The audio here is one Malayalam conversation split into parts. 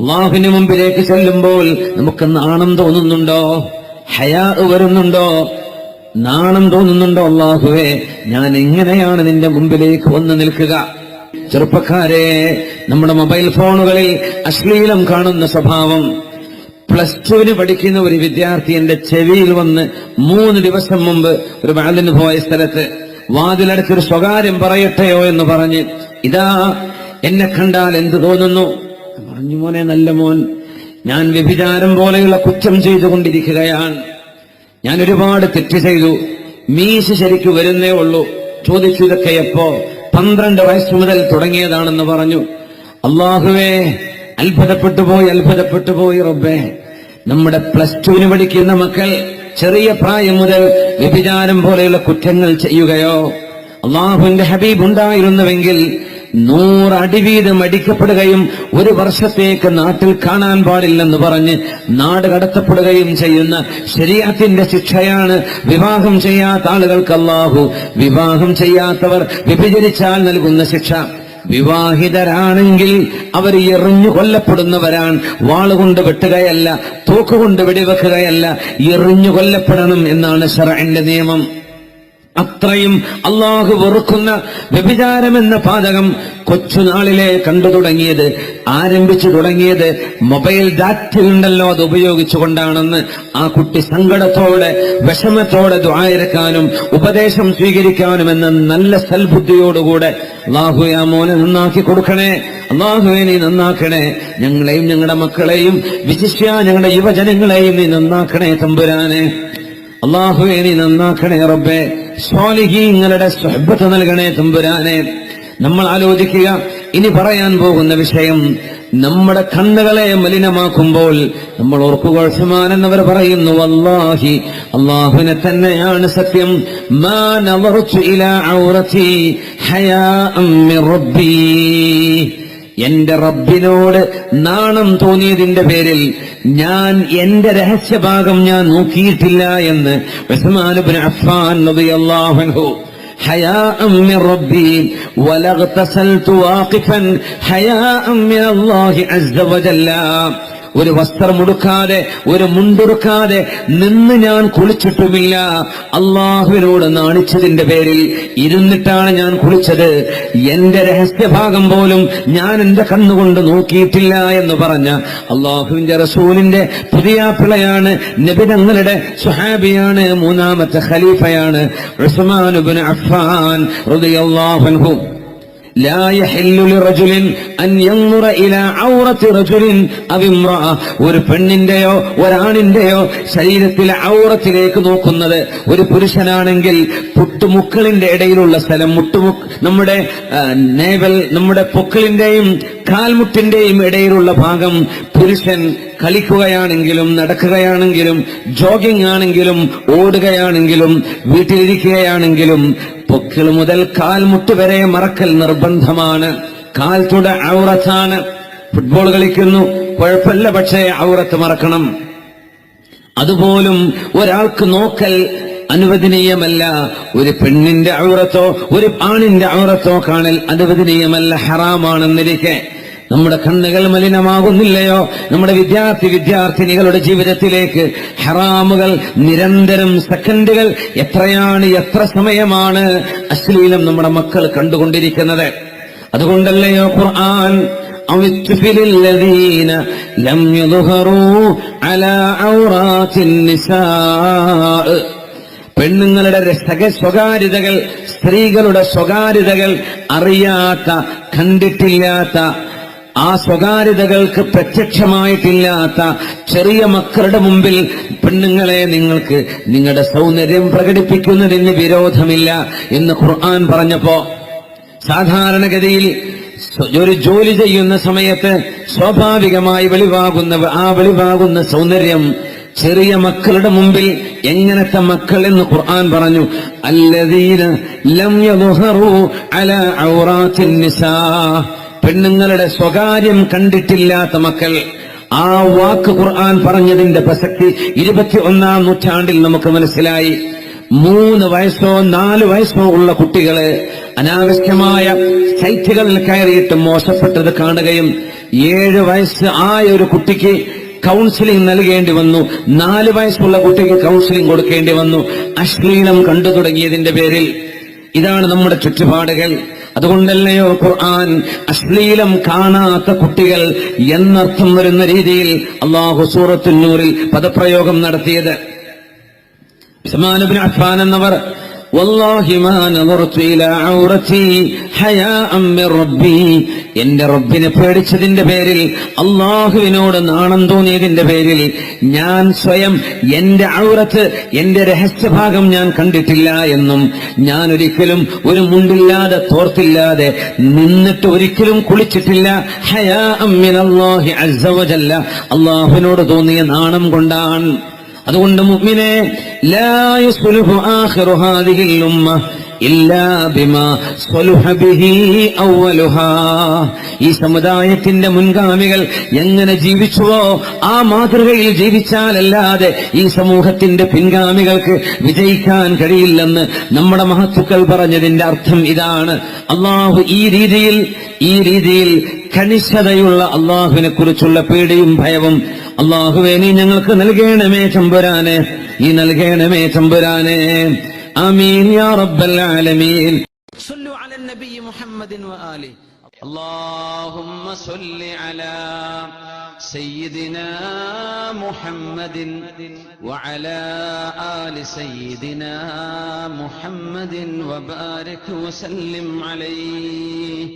അള്ളാഹുവിന് മുമ്പിലേക്ക് ചെല്ലുമ്പോൾ നമുക്ക് നാണം തോന്നുന്നുണ്ടോ? ഹയാ വരുന്നുണ്ടോ? നാണം തോന്നുന്നുണ്ടോ അള്ളാഹുവേ? ഞാൻ എങ്ങനെയാണ് നിന്റെ മുമ്പിലേക്ക് വന്ന് നിൽക്കുക? ചെറുപ്പക്കാരെ നമ്മുടെ മൊബൈൽ ഫോണുകളിൽ അശ്ലീലം കാണുന്ന സ്വഭാവം. പ്ലസ് ടുവിന് പഠിക്കുന്ന ഒരു വിദ്യാർത്ഥി എന്റെ ചെവിയിൽ വന്ന് മൂന്ന് ദിവസം മുമ്പ് ഒരു വാലിന് പോയ സ്ഥലത്ത് വാതിലടച്ചൊരു സ്വകാര്യം പറയട്ടെയോ എന്ന് പറഞ്ഞ് ഇതാ എന്നെ കണ്ടാൽ എന്ത് തോന്നുന്നു? പറഞ്ഞു മോനെ നല്ല മോൻ. ഞാൻ വ്യഭിചാരം പോലെയുള്ള കുറ്റം ചെയ്തുകൊണ്ടിരിക്കുകയാണ്. ഞാൻ ഒരുപാട് തെറ്റ് ചെയ്തു. മീശ ശരിക്ക് വരുന്നേ ഉള്ളൂ. ചോദിച്ചു ഇതൊക്കെ എപ്പോ? പന്ത്രണ്ട് വയസ്സ് മുതൽ തുടങ്ങിയതാണെന്ന് പറഞ്ഞു. അള്ളാഹുവേ അത്ഭുതപ്പെട്ടു പോയി അത്ഭുതപ്പെട്ടു പോയി റബ്ബേ. നമ്മുടെ പ്ലസ് ടുവിന് പഠിക്കുന്ന മക്കൾ ചെറിയ പ്രായം മുതൽ വ്യഭിചാരം പോലെയുള്ള കുറ്റങ്ങൾ ചെയ്യുകയോ? അള്ളാഹുവിന്റെ ഹബീബ് ഉണ്ടായിരുന്നുവെങ്കിൽ നൂറടി വീതം അടിക്കപ്പെടുകയും ഒരു വർഷത്തേക്ക് നാട്ടിൽ കാണാൻ പാടില്ലെന്ന് പറഞ്ഞ് നാട് കടത്തപ്പെടുകയും ചെയ്യുന്ന ശരീരത്തിന്റെ ശിക്ഷയാണ് വിവാഹം ചെയ്യാത്ത ആളുകൾക്ക് അല്ലാഹു. വിവാഹം ചെയ്യാത്തവർ വിഭജനിച്ചാൽ നൽകുന്ന ശിക്ഷ. വിവാഹിതരാണെങ്കിൽ അവർ എറിഞ്ഞു കൊല്ലപ്പെടുന്നവരാണ്. വാളുകൊണ്ട് വെട്ടുകയല്ല തോക്കുകൊണ്ട് വെടിവെക്കുകയല്ല എറിഞ്ഞു കൊല്ലപ്പെടണം എന്നാണ് ഷറന്റെ നിയമം. അത്രയും അള്ളാഹു വെറുക്കുന്ന വ്യഭിചാരം എന്ന പാതകം കൊച്ചുനാളിലെ കണ്ടു തുടങ്ങിയത് ആരംഭിച്ചു തുടങ്ങിയത് മൊബൈൽ ഡാറ്റ ഉണ്ടല്ലോ അത് ഉപയോഗിച്ചുകൊണ്ടാണെന്ന് ആ കുട്ടി സങ്കടത്തോടെ വിഷമത്തോടെ ദ്വായരക്കാനും ഉപദേശം സ്വീകരിക്കാനും എന്ന നല്ല സൽബുദ്ധിയോടുകൂടെ അള്ളാഹു മോനെ നന്നാക്കി കൊടുക്കണേ അള്ളാഹുവെ നീ നന്നാക്കണേ ഞങ്ങളെയും ഞങ്ങളുടെ മക്കളെയും വിശിഷ്യ ഞങ്ങളുടെ യുവജനങ്ങളെയും നീ നന്നാക്കണേ തമ്പുരാനെ. അള്ളാഹുവെ നീ നന്നാക്കണേ റബ്ബെ. സ്വാലിഹീങ്ങളുടെ സ്വഹബത്ത് നൽകണേ തമ്പുരാനെ. നമ്മൾ ആലോചിക്കുക ഇനി പറയാൻ പോകുന്ന വിഷയം നമ്മുടെ കണ്ണുകളെ മലിനമാക്കുമ്പോൾ നമ്മൾ ഓർക്കുക ഉസ്മാൻ എന്നവർ പറയുന്നു വല്ലാഹി അള്ളാഹുവിനെ തന്നെയാണ് സത്യം. മാ നളർതു ഇലാ ഔറതി ഹയാഅം മിർ റബ്ബി എന്റെ റബ്ബിനോട് നാണം തോന്നിയതിന്റെ പേരിൽ ഞാൻ എന്റെ രഹസ്യഭാഗം ഞാൻ നോക്കിയിട്ടില്ല എന്ന് ഉസ്മാനുബിൻ അഫ്ഫാൻ റളിയല്ലാഹു അൻഹു حياء من ربي ولا اغتسلت واقفا حياء من الله عز وجل ഒരു വസ്ത്രം ഉടുക്കാതെ ഒരു മുണ്ടുടുക്കാതെ നിന്ന് ഞാൻ കുളിച്ചിട്ടുമില്ല. അള്ളാഹുവിനോട് നാണിച്ചതിന്റെ പേരിൽ ഇരുന്നിട്ടാണ് ഞാൻ കുളിച്ചത്. എന്റെ രഹസ്യഭാഗം പോലും ഞാൻ എന്റെ കണ്ണുകൊണ്ട് നോക്കിയിട്ടില്ല എന്ന് പറഞ്ഞ അള്ളാഹുവിന്റെ റസൂലിന്റെ പുതിയ പിളയാണ് നബിതങ്ങളുടെ സുഹാബിയാണ് മൂന്നാമത്തെ ഖലീഫയാണ് ഉസ്മാനുബിൻ അഫ്ഫാൻ ഹൃദയ അൻഹു. ഒരു പെണ്ണിന്റെയോ ഒരാണിന്റെയോ ശരീരത്തിലെ ഔറത്തിലേക്ക് നോക്കുന്നത്. ഒരു പുരുഷനാണെങ്കിൽ പുട്ടുമുക്കളിന്റെ ഇടയിലുള്ള സ്ഥലം മുട്ടുമുക്ക് നമ്മുടെ നേവൽ നമ്മുടെ പൊക്കിളിന്റെയും കാൽമുട്ടിന്റെയും ഇടയിലുള്ള ഭാഗം പുരുഷൻ കളിക്കുകയാണെങ്കിലും നടക്കുകയാണെങ്കിലും ജോഗിംഗ് ആണെങ്കിലും ഓടുകയാണെങ്കിലും വീട്ടിലിരിക്കുകയാണെങ്കിലും പൊക്കിൾ മുതൽ കാൽമുട്ട് വരെ മറക്കൽ നിർബന്ധമാണ്. കാൽ തുട ഔറത്താണ്. ഫുട്ബോൾ കളിക്കുന്നു. കുഴപ്പമില്ല പക്ഷേ ഔറത്ത് മറക്കണം. അതുപോലും ഒരാൾക്ക് നോക്കൽ അനുവദനീയമല്ല. ഒരു പെണ്ണിന്റെ ഔറത്തോ ഒരു ആണിന്റെ ഔറത്തോ കാണൽ അനുവദനീയമല്ല. ഹറാമാണെന്നിരിക്കെ നമ്മുടെ കണ്ണുകൾ മലിനമാകുന്നില്ലയോ നമ്മുടെ വിദ്യാർത്ഥി വിദ്യാർത്ഥിനികളുടെ ജീവിതത്തിലേക്ക് ഹറാമുകൾ നിരന്തരം സെക്കൻഡുകൾ എത്രയാണ് എത്ര സമയമാണ് അശ്ലീലം നമ്മുടെ മക്കൾ കണ്ടുകൊണ്ടിരിക്കുന്നത് അതുകൊണ്ടല്ലയോ ഖുർആൻ أو الطفل الذين لم يظهروا على عورات النساء പെണ്ണുങ്ങളുടെ രസക സ്വകാര്യതകൾ സ്ത്രീകളുടെ സ്വകാര്യതകൾ അറിയാത്ത കണ്ടിട്ടില്ലാത്ത ആ സ്വകാര്യതകൾക്ക് പ്രത്യക്ഷമായിട്ടില്ലാത്ത ചെറിയ മക്കളുടെ മുമ്പിൽ പെണ്ണുങ്ങളെ നിങ്ങൾക്ക് നിങ്ങളുടെ സൗന്ദര്യം പ്രകടിപ്പിക്കുന്നതിന് വിരോധമില്ല എന്ന് ഖുർആൻ പറഞ്ഞപ്പോ സാധാരണഗതിയിൽ ഒരു ജോലി ചെയ്യുന്ന സമയത്ത് സ്വാഭാവികമായി വെളിവാകുന്ന ആ വെളിവാകുന്ന സൗന്ദര്യം ചെറിയ മക്കളുടെ മുമ്പിൽ എങ്ങനത്തെ മക്കൾ എന്ന് ഖുർആൻ പറഞ്ഞു. അല്ലദീന ലം യുഹറു അല ഔറാത്തിൻ നിസാ. പെണ്ണുങ്ങളുടെ സ്വകാര്യം കണ്ടിട്ടില്ലാത്ത മക്കൾ ആ വാക്ക് ഖുർആൻ പറഞ്ഞതിന്റെ പ്രസക്തി ഇരുപത്തി ഒന്നാം നൂറ്റാണ്ടിൽ നമുക്ക് മനസ്സിലായി. മൂന്ന് വയസ്സോ നാല് വയസ്സോ ഉള്ള കുട്ടികൾ അനാവശ്യമായ സൈറ്റുകളിൽ കയറിയിട്ട് മോശപ്പെട്ടത് കാണുകയും ഏഴ് വയസ്സ് ആയ ഒരു കുട്ടിക്ക് കൗൺസിലിംഗ് നൽകേണ്ടി വന്നു. നാല് വയസ്സുള്ള കുട്ടിക്ക് കൗൺസിലിംഗ് കൊടുക്കേണ്ടി വന്നു. അശ്ലീലം കണ്ടു തുടങ്ങിയതിന്റെ പേരിൽ ഇതാണ് നമ്മുടെ ചുറ്റുപാടുകൾ. അതുകൊണ്ടല്ലയോ ഖുർആൻ? അശ്ലീലം കാണാത്ത കുട്ടികൾ എന്നർത്ഥം വരുന്ന രീതിയിൽ അള്ളാഹു സൂറത്തുന്നൂറിൽ പദപ്രയോഗം നടത്തിയത്. ഉസ്മാനുബിൻ അഫ്ഫാൻ എന്നവർ والله ما نظرت إلى عورتي حياء من ربي എന്റെ റബ്ബിനെ പേടിച്ചതിന്റെ പേരിൽ അള്ളാഹുവിനോട് നാണം തോന്നിയതിന്റെ പേരിൽ ഞാൻ സ്വയം എന്റെ ഔറത്ത് എന്റെ രഹസ്യഭാഗം ഞാൻ കണ്ടിട്ടില്ല എന്നും ഞാൻ ഒരിക്കലും ഒരു മുണ്ടില്ലാതെ തോർത്തില്ലാതെ നിന്നിട്ട് ഒരിക്കലും കുളിച്ചിട്ടില്ല ഹയാ അമ്മിനല്ലാഹി അസ്സവജല്ല അള്ളാഹുവിനോട് തോന്നിയ നാണം കൊണ്ടാണ് അതുകൊണ്ട് മുഗ്മിനെ ഈ സമുദായത്തിന്റെ മുൻഗാമികൾ എങ്ങനെ ജീവിച്ചുവോ ആ മാതൃകയിൽ ജീവിച്ചാലല്ലാതെ ഈ സമൂഹത്തിന്റെ പിൻഗാമികൾക്ക് വിജയിക്കാൻ കഴിയില്ലെന്ന് നമ്മുടെ മഹത്തുക്കൾ പറഞ്ഞതിന്റെ അർത്ഥം ഇതാണ്. അള്ളാഹു ഈ രീതിയിൽ ഈ രീതിയിൽ കണിശതയുള്ള അള്ളാഹുവിനെ കുറിച്ചുള്ള പേടിയും ഭയവും അള്ളാഹുവെ നീ ഞങ്ങൾക്ക് നൽകണമേ ചമ്പുരാനെ ഈ നൽകണമേ ചമ്പുരാനെ ആമീൻ യാ റബ്ബൽ ആലമീൻ صلوا على النبي محمد وآله اللهم صل على سيدنا محمد وعلى آل سيدنا محمد وبارك وسلم عليه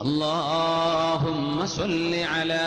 اللهم صل على